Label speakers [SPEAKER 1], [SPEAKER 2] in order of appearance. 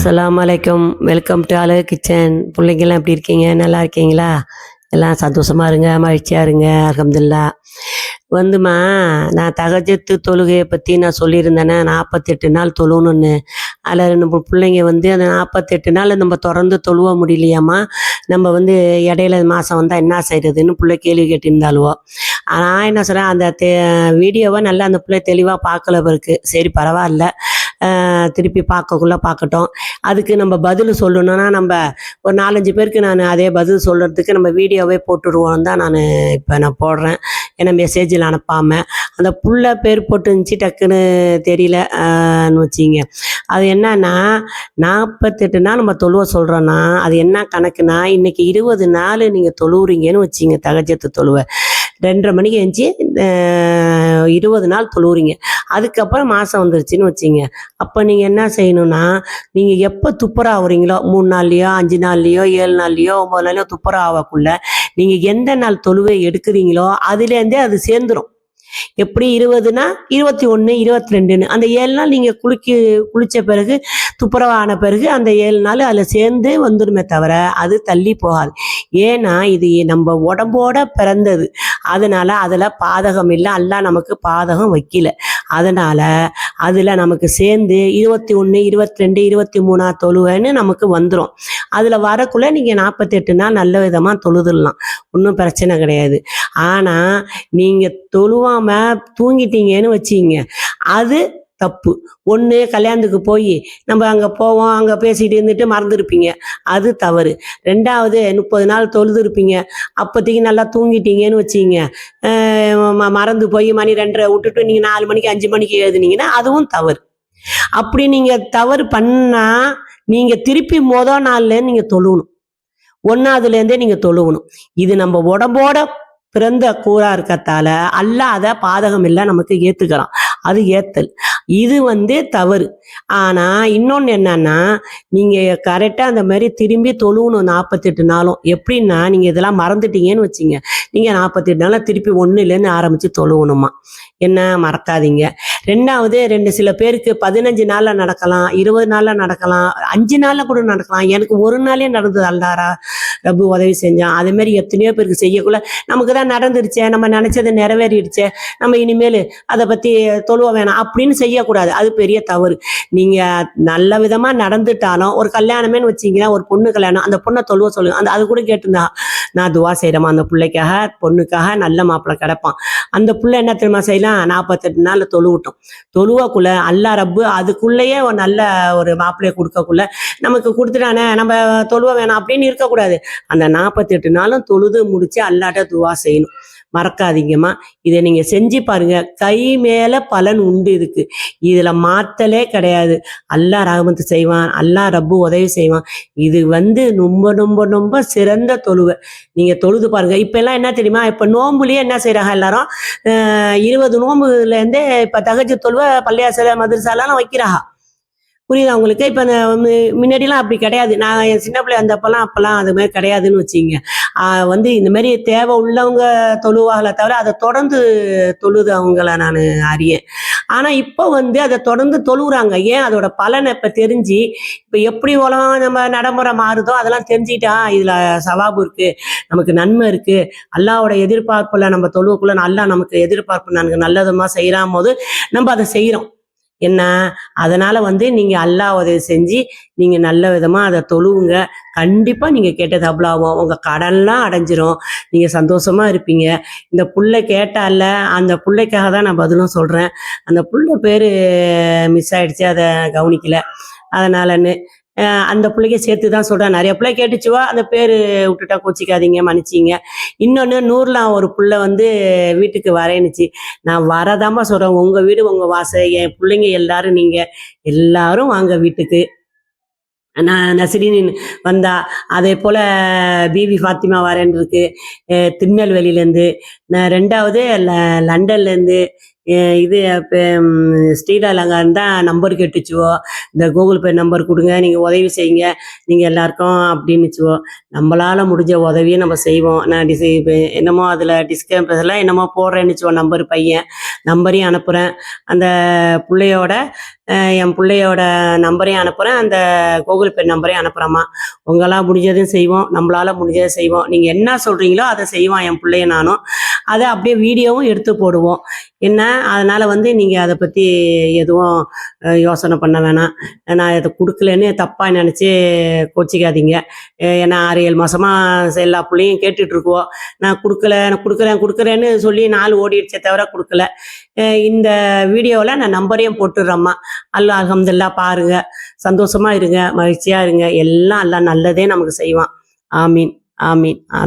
[SPEAKER 1] அஸ்லாம் வலைக்கம் welcome to அழகு கிச்சன் பிள்ளைங்கெல்லாம் எப்படி இருக்கீங்க நல்லா இருக்கீங்களா எல்லாம் சந்தோஷமாக இருங்க மகிழ்ச்சியாக இருங்க அகமதுல்லா வந்துமா நான் தகஜத்து தொழுகையை பற்றி நான் சொல்லியிருந்தேனே நாற்பத்தெட்டு நாள் தொழுணுன்னு அதில் நம்ம பிள்ளைங்க வந்து அந்த நாற்பத்தெட்டு நாள் நம்ம தொடர்ந்து தொழுவ முடியலையாம்மா நம்ம வந்து இடையில மாதம் வந்தால் என்ன செய்கிறதுன்னு பிள்ளை கேள்வி கேட்டிருந்தாலுவோ நான் என்ன சொல்கிறேன் அந்த தே வீடியோவை நல்லா அந்த பிள்ளை தெளிவாக பார்க்கல பிறகு சரி பரவாயில்ல திருப்பி பார்க்கக்குள்ளே பார்க்கட்டும் அதுக்கு நம்ம பதில் சொல்லணும்னா நம்ம ஒரு நாலஞ்சு பேருக்கு நான் அதே பதில் சொல்கிறதுக்கு நம்ம வீடியோவே போட்டுடுவோம் தான் நான் இப்போ நான் போடுறேன் ஏன்னா மெசேஜில் அனுப்பாமல் அந்த புள்ள பேர் போட்டுருந்துச்சு டக்குன்னு தெரியலன்னு வச்சிங்க அது என்னன்னா நாற்பத்தெட்டு நாள் நம்ம தொழுவ சொல்கிறோன்னா அது என்ன கணக்குனா இன்றைக்கி இருபது நாள் நீங்கள் தொழுவுறீங்கன்னு வச்சிங்க தகஜத்து தொழுவை ரெண்டரை மணிக்கு எழுந்துச்சி இருபது நாள் தொழுவுறீங்க அதுக்கப்புறம் மாதம் வந்துருச்சுன்னு வச்சிங்க அப்போ நீங்கள் என்ன செய்யணும்னா நீங்கள் எப்போ துப்புரா ஆகுறீங்களோ மூணு நாள்லையோ அஞ்சு நாள்லையோ ஏழு நாள்லையோ ஒம்பது நாள்லையோ துப்புரா ஆகக்குள்ள நீங்கள் எந்த நாள் தொழுவை எடுக்கிறீங்களோ அதுலேருந்தே அது சேர்ந்துடும் எப்படி இருபதுனா இருபத்தி ஒன்று இருபத்தி ரெண்டுன்னு அந்த ஏழு நாள் நீங்கள் குளிக்கு குளித்த பிறகு துப்புரவு ஆன பிறகு அந்த ஏழு நாள் அதில் சேர்ந்து வந்துடுமே தவிர அது தள்ளி போகாது ஏன்னா இது நம்ம உடம்போட பிறந்தது அதனால் அதில் பாதகம் இல்லை எல்லாம் நமக்கு பாதகம் வைக்கல அதனால் அதில் நமக்கு சேர்ந்து இருபத்தி ஒன்று இருபத்தி ரெண்டு இருபத்தி மூணா தொழுகைன்னு நமக்கு வந்துடும் அதில் வரக்குள்ளே நீங்கள் நாற்பத்தெட்டு நாள் நல்ல விதமாக தொழுதுடலாம் ஒன்றும் பிரச்சனை கிடையாது ஆனால் நீங்கள் தொழுவாமல் தூங்கிட்டீங்கன்னு வச்சீங்க அது தப்பு ஒன்று கல்யாணத்துக்கு போய் நம்ம அங்கே போவோம் அங்கே பேசிகிட்டு இருந்துட்டு மறந்துருப்பீங்க அது தவறு ரெண்டாவது முப்பது நாள் தொழுது இருப்பீங்க அப்போதைக்கு நல்லா தூங்கிட்டீங்கன்னு வச்சிங்க மறந்து போய் மணி ரெண்டரை விட்டுட்டு நீங்கள் நாலு மணிக்கு அஞ்சு மணிக்கு எழுதுனீங்கன்னா அதுவும் தவறு அப்படி நீங்கள் தவறு பண்ணால் நீங்கள் திருப்பி மொதல் நாளில் நீங்கள் தொழுவணும் ஒன்றாவதுலேருந்தே நீங்கள் தொழுவணும் இது நம்ம உடம்போட பிறந்த கூறா இருக்கத்தால அல்லாத அதை பாதகம் இல்லை நமக்கு ஏற்றுக்கலாம் அது ஏத்தல் இது வந்து தவறு ஆனால் இன்னொன்று என்னன்னா நீங்கள் கரெக்டாக அந்த மாதிரி திரும்பி தொழுவணும் நாற்பத்தெட்டு நாளும் எப்படின்னா நீங்கள் இதெல்லாம் மறந்துட்டீங்கன்னு வச்சுங்க நீங்கள் நாற்பத்தெட்டு நாளும் திருப்பி ஒன்றுலேருந்து ஆரம்பித்து தொழுவணுமா என்ன மறக்காதீங்க ரெண்டாவது ரெண்டு சில பேருக்கு பதினஞ்சு நாளில் நடக்கலாம் இருபது நாளில் நடக்கலாம் அஞ்சு நாளில் கூட நடக்கலாம் எனக்கு ஒரு நாளே நடந்தது அல்லாரா ரப்பு உதவி செஞ்சான் அதேமாரி எத்தனையோ பேருக்கு செய்யக்குள்ள நமக்கு தான் நடந்துருச்சே நம்ம நினைச்சது நிறைவேறிடுச்சே நம்ம இனிமேல் அதை பற்றி தொழுவ வேணாம் அப்படின்னு செய்யக்கூடாது அது பெரிய தவறு நீங்கள் நல்ல விதமாக நடந்துட்டாலும் ஒரு கல்யாணமே வச்சிங்கன்னா ஒரு பொண்ணு கல்யாணம் அந்த பொண்ணை தொழுவ சொல்லுங்க அந்த அது கூட கேட்டிருந்தா நான் துவா செய்கிறேம்மா அந்த பிள்ளைக்காக பொண்ணுக்காக நல்ல மாப்பிள்ளை கிடப்பான் அந்த புள்ள என்ன தெரியுமா செய்யலாம் நாற்பத்தெட்டு நாள் தொழுவிட்டோம் தொழுவக்குள்ள அல்லா ரப்பு அதுக்குள்ளேயே ஒரு நல்ல ஒரு மாப்பிள்ளையை கொடுக்கக்குள்ள நமக்கு கொடுத்துட்டானே நம்ம தொழுவ வேணாம் அப்படின்னு இருக்கக்கூடாது அந்த நாற்பத்தெட்டு நாளும் தொழுது முடிச்சு அல்லாட்ட துவா செய்யணும் மறக்காதீங்கம்மா இதை நீங்கள் செஞ்சு பாருங்கள் கை மேலே பலன் உண்டு இதுக்கு இதில் மாற்றலே கிடையாது அல்லா ரகமத்து செய்வான் அல்லா ரப்பு உதவி செய்வான் இது வந்து ரொம்ப ரொம்ப ரொம்ப சிறந்த தொழுவை நீங்கள் தொழுது இப்ப இப்போல்லாம் என்ன தெரியுமா இப்போ நோம்புலேயே என்ன செய்கிறாங்க எல்லாரும் இருபது நோம்புலேருந்தே இப்போ தகச்சு தொழுவை பள்ளியாசல மதுரசாலாம் வைக்கிறாங்க புரியுதா உங்களுக்கு இப்போ அந்த முன்னாடிலாம் அப்படி கிடையாது நான் என் சின்ன பிள்ளை அந்த அப்போல்லாம் அப்போல்லாம் அது மாதிரி கிடையாதுன்னு வச்சுங்க வந்து இந்த மாதிரி தேவை உள்ளவங்க தொழுவாகல தவிர அதை தொடர்ந்து தொழுது அவங்கள நான் அறியேன் ஆனால் இப்போ வந்து அதை தொடர்ந்து தொழுகிறாங்க ஏன் அதோட பலனை இப்போ தெரிஞ்சு இப்போ எப்படி உலகம் நம்ம நடைமுறை மாறுதோ அதெல்லாம் தெரிஞ்சுக்கிட்டா இதில் சவாபு இருக்குது நமக்கு நன்மை இருக்குது அல்லாவோட எதிர்பார்ப்பில் நம்ம தொழுவுக்குள்ளே நல்லா நமக்கு எதிர்பார்ப்பு நமக்கு நல்லதுமாக செய்கிறான் போது நம்ம அதை செய்கிறோம் என்ன அதனால் வந்து நீங்கள் அல்லா உதவி செஞ்சு நீங்கள் நல்ல விதமாக அதை தொழுவுங்க கண்டிப்பாக நீங்கள் கேட்ட தபலாகும் உங்கள் கடன்லாம் அடைஞ்சிரும் நீங்கள் சந்தோஷமாக இருப்பீங்க இந்த புள்ளை கேட்டால அந்த பிள்ளைக்காக தான் நான் பதிலும் சொல்கிறேன் அந்த புள்ள பேர் மிஸ் ஆயிடுச்சு அதை கவனிக்கலை அதனாலன்னு அந்த பிள்ளைங்க சேர்த்து தான் சொல்கிறேன் நிறைய பிள்ளை கேட்டுச்சுவா அந்த பேர் விட்டுட்டா கோச்சிக்காதீங்க மன்னிச்சிங்க இன்னொன்று நூறில் ஒரு பிள்ளை வந்து வீட்டுக்கு வரேனுச்சு நான் வரதாம்மா சொல்கிறேன் உங்கள் வீடு உங்கள் வாசை என் பிள்ளைங்க எல்லாரும் நீங்கள் எல்லாரும் வாங்க வீட்டுக்கு நான் நசிரின் வந்தா அதே போல் பிவி ஃபாத்திமா வரேன் இருக்கு திருநெல்வேலியிலேருந்து ரெண்டாவது ல லண்டன்லேருந்து இது அலங்காரம் தான் நம்பர் கேட்டுச்சுவோ இந்த கூகுள் பே நம்பர் கொடுங்க நீங்கள் உதவி செய்யுங்க நீங்கள் எல்லாருக்கும் அப்படின்னுச்சுவோ நம்மளால் முடிஞ்ச உதவியை நம்ம செய்வோம் நான் டிஸ் என்னமோ அதில் டிஸ்கம்பெல்லாம் என்னமோ போடுறேன்னுச்சுவோம் நம்பர் பையன் நம்பரையும் அனுப்புகிறேன் அந்த பிள்ளையோட என் பிள்ளையோட நம்பரையும் அனுப்புகிறேன் அந்த கூகுள் பே நம்பரையும் அனுப்புகிறேம்மா உங்களால் முடிஞ்சதையும் செய்வோம் நம்மளால் முடிஞ்சதை செய்வோம் நீங்கள் என்ன சொல்கிறீங்களோ அதை செய்வான் என் பிள்ளைய நானும் அதை அப்படியே வீடியோவும் எடுத்து போடுவோம் என்ன அதனால் வந்து நீங்கள் அதை பற்றி எதுவும் யோசனை பண்ண வேணாம் நான் அதை கொடுக்கலன்னு தப்பாக நினச்சி கோச்சிக்காதீங்க ஏன்னா ஆறு ஏழு மாதமாக எல்லா பிள்ளையும் கேட்டுட்ருக்குவோம் நான் கொடுக்கல நான் கொடுக்குறேன் கொடுக்குறேன்னு சொல்லி நாள் ஓடிடுச்சே தவிர கொடுக்கல இந்த வீடியோவில் நான் நம்பரையும் போட்டுடுறேம்மா அல்லா அகமதுல்லா பாருங்கள் சந்தோஷமாக இருங்க மகிழ்ச்சியாக இருங்க எல்லாம் எல்லாம் நல்லதே நமக்கு செய்வான் ஆமீன் ஆமீன் ஆமீன்